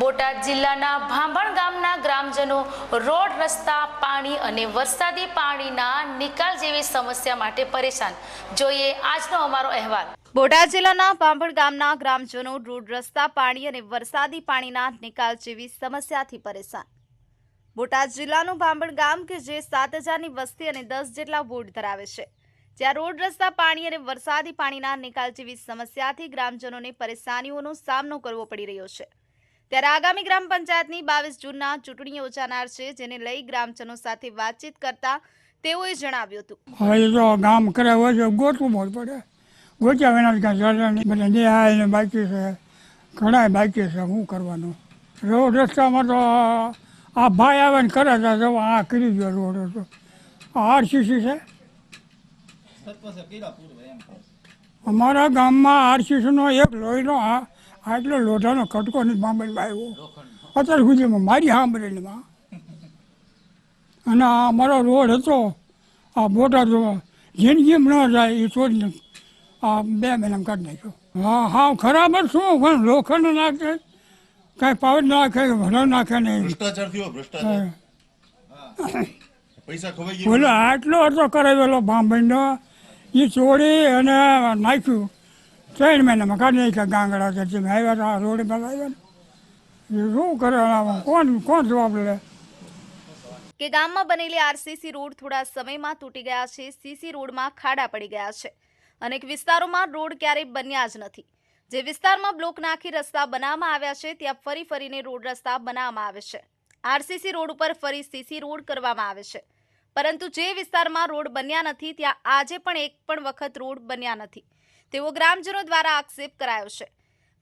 બોટાદ જિલ્લાના ભાંભણ ગામના ગ્રામજનો રોડ, રસ્તા, પાણી અને વરસાદી પાણીના નિકાલ જેવી સમસ્યા માટે પરેશાન. જોઈએ આજનો અમારો અહેવાલ. બોટાદ જિલ્લાના ભાંભણ ગામના ગ્રામજનો રોડ, રસ્તા, પાણી અને વરસાદી પાણીના નિકાલ જેવી સમસ્યાથી પરેશાન. બોટાદ જિલ્લાનું ભાંભણ ગામ કે જે સાત હજારની વસ્તી અને દસ જેટલા વોર્ડ ધરાવે છે, જ્યાં રોડ, રસ્તા, પાણી અને વરસાદી પાણીના નિકાલ જેવી સમસ્યાથી ગ્રામજનોને પરેશાનીઓનો સામનો કરવો પડી રહ્યો છે. ત્યારે આગામી ગ્રામ પંચાયતની બાવીસ જૂનના ચૂંટણી યોજાનાર છે, જેને લઈ ગ્રામજનો સાથે વાતચીત કરતા તેઓએ જણાવ્યું હતું. હવે જો ગામ કરે હોય છે, ગોતવું બહુ પડે. ગોત્યા વિના કાંઈ બધા ન્યાય ને બાકી છે ઘણા બાકી છે શું કરવાનું? રોડ રસ્તામાં તો આ ભાઈ આવે ને કરે તો આ કરી ગયો રોડ હતો આરસીસી છે? અમારા ગામમાં આરસીસીનો એક લોહીનો આ આટલો લોઢાનો કટકો નથી બાંબલમાં આવ્યો. અત્યાર સુધીમાં મારી સાંભળેલીમાં અને આ અમારો રોડ હતો આ બોટાદ જિંદગી ન જાય એ છોડીને આ બે મહિનામાં કાઢી નાખ્યો. હા હા ખરાબ જ શું? પણ લોખંડ નાખે કાંઈ પાવર નાખે ભરો નાખે નહીં. ભ્રષ્ટાચાર થયો ભ્રષ્ટાચાર. પૈસા ખવાઈ ગયા. બોલો આટલો હતો કરાવેલો ભાંભણીનો એ ચોરી અને નાખ્યું. ત્રણ મહિનામાં કાઢી નાખ્યા ગાંગડા કે તમે આવ્યા હતા રોડ પર આવ્યા શું કરવાના કોણ કોણ જવાબ લે? કે ગામમાં બનેલી આરસીસી રોડ થોડા સમયમાં તૂટી ગયા છે, સીસી રોડમાં ખાડા પડી ગયા છે. અનેક વિસ્તારોમાં રોડ ક્યારેય બન્યા જ નથી. જે વિસ્તારમાં બ્લોક નાખી રસ્તા બનાવવામાં આવ્યા છે, ત્યાં ફરી ફરીને રોડ રસ્તા બનાવવામાં આવે છે. આરસીસી રોડ ઉપર ફરી સીસી રોડ કરવામાં આવે છે. પરંતુ જે વિસ્તારમાં રોડ બન્યા નથી, ત્યાં આજે પણ એક પણ વખત રોડ બન્યા નથી. તેવો ગ્રામજનો દ્વારા આક્ષેપ કરાયો છે.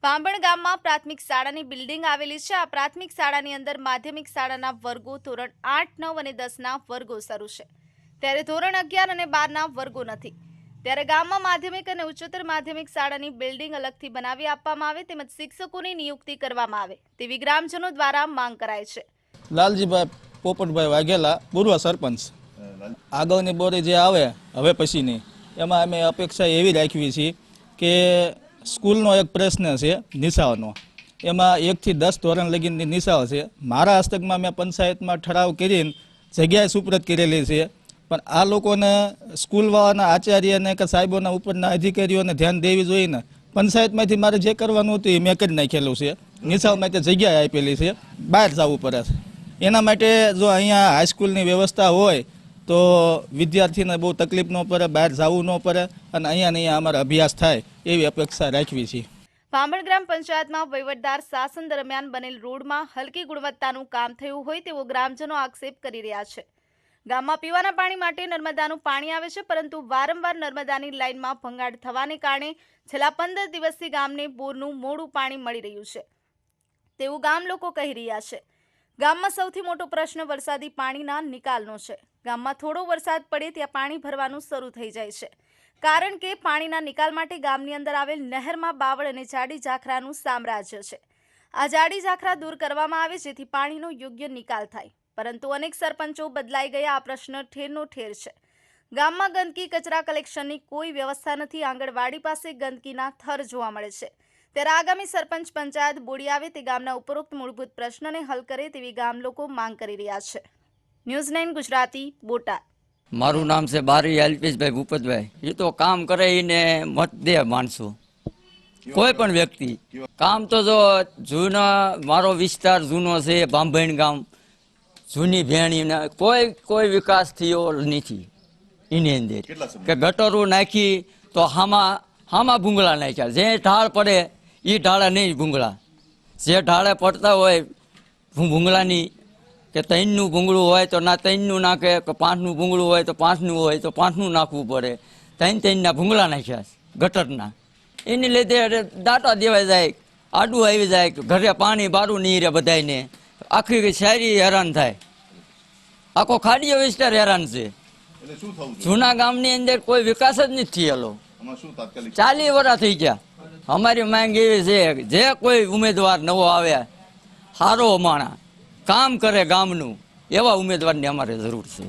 ભાંભણ ગામમાં પ્રાથમિક શાળાની બિલ્ડિંગ આવેલી છે. આ પ્રાથમિક શાળાની અંદર માધ્યમિક શાળાના વર્ગો ધોરણ આઠ નવ અને દસના વર્ગો શરૂ છે. ત્યારે ધોરણ અગિયાર અને બારના વર્ગો નથી. ત્યારે ગામમાં માધ્યમિક અને ઉચ્ચતર માધ્યમિક શાળાની બિલ્ડિંગ અલગથી બનાવી આપવામાં આવે તેમજ શિક્ષકોની નિયુક્તિ કરવામાં આવે તેવી ગ્રામજનો દ્વારા માંગ કરાય છે. લાલજીભાઈ પોપટભાઈ વાઘેલા પૂર્વ સરપંચ. આગળની બોરી જે આવે હવે પછીની એમાં અમે અપેક્ષા એવી રાખવી છીએ કે સ્કૂલનો એક પ્રશ્ન છે, નિશાળનો. એમાં એકથી દસ ધોરણ લગીની નિશાળ છે. મારા હસ્તકમાં મેં પંચાયતમાં ઠરાવ કરીને જગ્યાએ સુપ્રત કરેલી છે. પણ આ લોકોને સ્કૂલવાળાના આચાર્યને કે સાહેબોના ઉપરના અધિકારીઓને ધ્યાન દેવી જોઈને પંચાયતમાંથી મારે જે કરવાનું હતું એ મેં કરી નાખેલું છે. નિશાળ માટે જગ્યાએ આપેલી છે. બહાર જવું પડે છે. એના માટે જો અહીંયા હાઈસ્કૂલની વ્યવસ્થા હોય તો વિદ્યાર્થીને બહુ તકલીફ ન પડે, બહાર જવું ન પડે અને અહીંયા ને અહીંયા અમારો અભ્યાસ થાય એવી અપેક્ષા રાખવી છે. ભાંભણ ગ્રામ પંચાયતમાં વહીવટદાર શાસન દરમિયાન બનેલ રોડમાં હલકી ગુણવત્તાનું કામ થયું હોય તેવો ગ્રામજનો આક્ષેપ કરી રહ્યા છે. ગામમાં પીવાના પાણી માટે નર્મદાનું પાણી આવે છે, પરંતુ વારંવાર નર્મદાની લાઇનમાં ભંગાણ થવાને કારણે છેલ્લા પંદર દિવસથી ગામને બોરનું મોડું પાણી મળી રહ્યું છે. તેવું ગામ લોકો કહી રહ્યા છે. ગામમાં સૌથી મોટો પ્રશ્ન વરસાદી પાણીના નિકાલનો છે. ગામમાં થોડો વરસાદ પડે ત્યાં પાણી ભરવાનું શરૂ થઈ જાય છે. કારણ કે પાણીના નિકાલ માટે ગામની અંદર આવેલ નહેરમાં બાવળ અને જાડી ઝાખરાનું સામ્રાજ્ય છે. આ જાડી ઝાખરા દૂર કરવામાં આવે જેથી પાણીનો યોગ્ય નિકાલ થાય. પરંતુ અનેક સરપંચો બદલાઈ ગયા આ પ્રશ્ન ઠેરનો ઠેર છે. ગામમાં ગંદકી કચરા કલેક્શનની કોઈ વ્યવસ્થા નથી. આંગણવાડી પાસે ગંદકીના થર જોવા મળે છે. ત્યારે આગામી સરપંચ પંચાયત બોડી આવે તે ગામના ઉપરોક્ત મૂળભૂત પ્રશ્નને હલ કરે તેવી ગામ લોકો માંગ કરી રહ્યા છે. News nine Gujarati Botad. મારું નામ છે બારી અલ્પેશભાઈ ભૂપતભાઈ. એ તો કામ કરે એને મત દે માણસો. કોઈ પણ વ્યક્તિ. કામ તો જો જૂનો મારો વિસ્તાર જૂનો છે બાંભણ ગામ. જૂની ભેણી કોઈ કોઈ વિકાસ થયો નથી. એની અંદર. કે ગટરો નાખી તો હામાં હામાં ભૂંગળા નાખ્યા. જે ઢાળ પડે એ ઢાળે નહીં ભૂંગળા. જે ઢાળે પડતા હોય ભૂંગળાની કે ત્રણનું ભૂંગળું હોય તો ના ત્રણનું નાખે કે પાંચનું ભૂંગળું હોય તો પાંચનું હોય તો પાંચનું નાખવું પડે. ત્રણ ત્રણના ભૂંગળા નાખ્યા છે, ગટરના. એની લીધે અરે દાંટા દેવાઈ જાય આડું આવી જાય ઘરે પાણી બારું નહીં રહે બધાયને. આખી શહેરી હેરાન થાય. આખો ખાડીયો વિસ્તાર હેરાન છે. જૂના ગામની અંદર કોઈ વિકાસ જ નથી થયેલો. ચાલી વર્ષ થઈ ગયા. અમારી માંગ એવી છે જે કોઈ ઉમેદવાર નવો આવે સારો માણા કામ કરે ગામનું એવા ઉમેદવારની અમારે જરૂર છે.